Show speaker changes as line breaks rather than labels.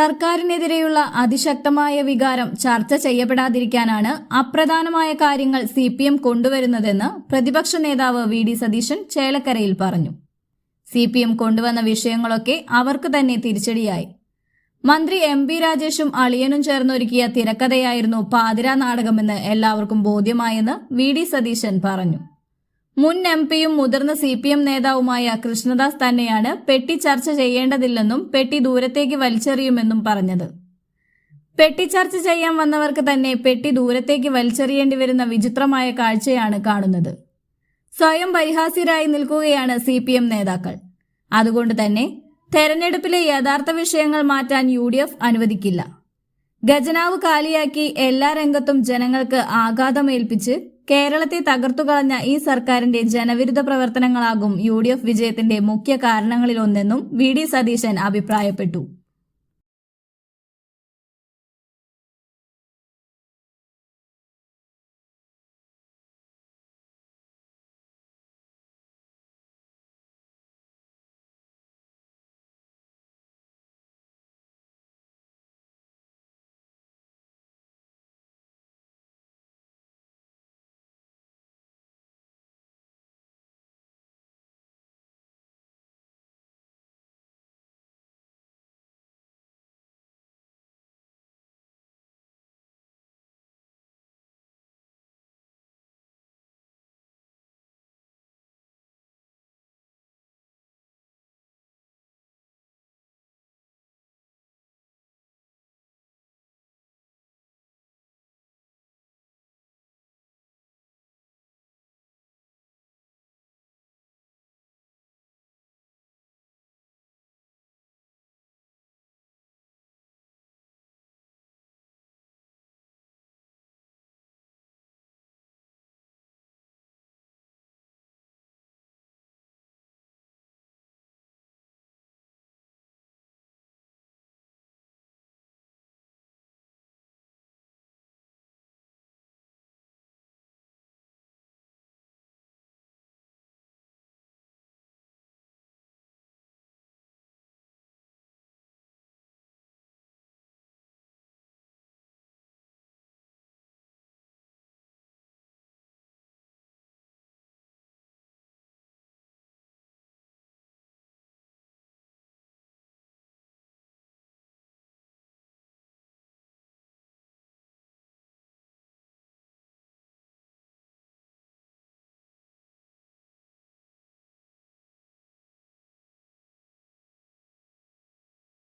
സർക്കാരിനെതിരെയുള്ള അതിശക്തമായ വികാരം ചർച്ച ചെയ്യപ്പെടാതിരിക്കാനാണ് അപ്രധാനമായ കാര്യങ്ങൾ സി പി എം കൊണ്ടുവരുന്നതെന്ന് പ്രതിപക്ഷ നേതാവ് വി ഡി സതീശൻ ചേലക്കരയിൽ പറഞ്ഞു. സി പി എം കൊണ്ടുവന്ന വിഷയങ്ങളൊക്കെ അവർക്ക് തന്നെ തിരിച്ചടിയായി. മന്ത്രി എം പി രാജേഷും അളിയനും ചേർന്നൊരുക്കിയ തിരക്കഥയായിരുന്നു പാതിരാ നാടകമെന്ന് എല്ലാവർക്കും ബോധ്യമായെന്ന് വി ഡി സതീശൻ പറഞ്ഞു. മുൻ എം പിയും മുതിർന്ന സി പി എം നേതാവുമായ കൃഷ്ണദാസ് തന്നെയാണ് പെട്ടി ചർച്ച ചെയ്യേണ്ടതില്ലെന്നും പെട്ടി ദൂരത്തേക്ക് വലിച്ചെറിയുമെന്നും പറഞ്ഞത്. പെട്ടി ചർച്ച ചെയ്യാൻ വന്നവർക്ക് തന്നെ പെട്ടി ദൂരത്തേക്ക് വലിച്ചെറിയേണ്ടി വരുന്ന വിചിത്രമായ കാഴ്ചയാണ് കാണുന്നത്. സ്വയം പരിഹാസ്യരായി നിൽക്കുകയാണ് സി പി എം നേതാക്കൾ. അതുകൊണ്ട് തന്നെ തെരഞ്ഞെടുപ്പിലെ യഥാർത്ഥ വിഷയങ്ങൾ മാറ്റാൻ യു ഡി എഫ് അനുവദിക്കില്ല. ഖജനാവ് കാലിയാക്കി എല്ലാ രംഗത്തും ജനങ്ങൾക്ക് ആഘാതമേൽപ്പിച്ച് കേരളത്തെ തകർത്തുകളഞ്ഞ ഈ സർക്കാരിന്റെ ജനവിരുദ്ധ പ്രവർത്തനങ്ങളാകും യു ഡി എഫ് വിജയത്തിന്റെ മുഖ്യ കാരണങ്ങളിലൊന്നെന്നും വി ഡി സതീശൻ അഭിപ്രായപ്പെട്ടു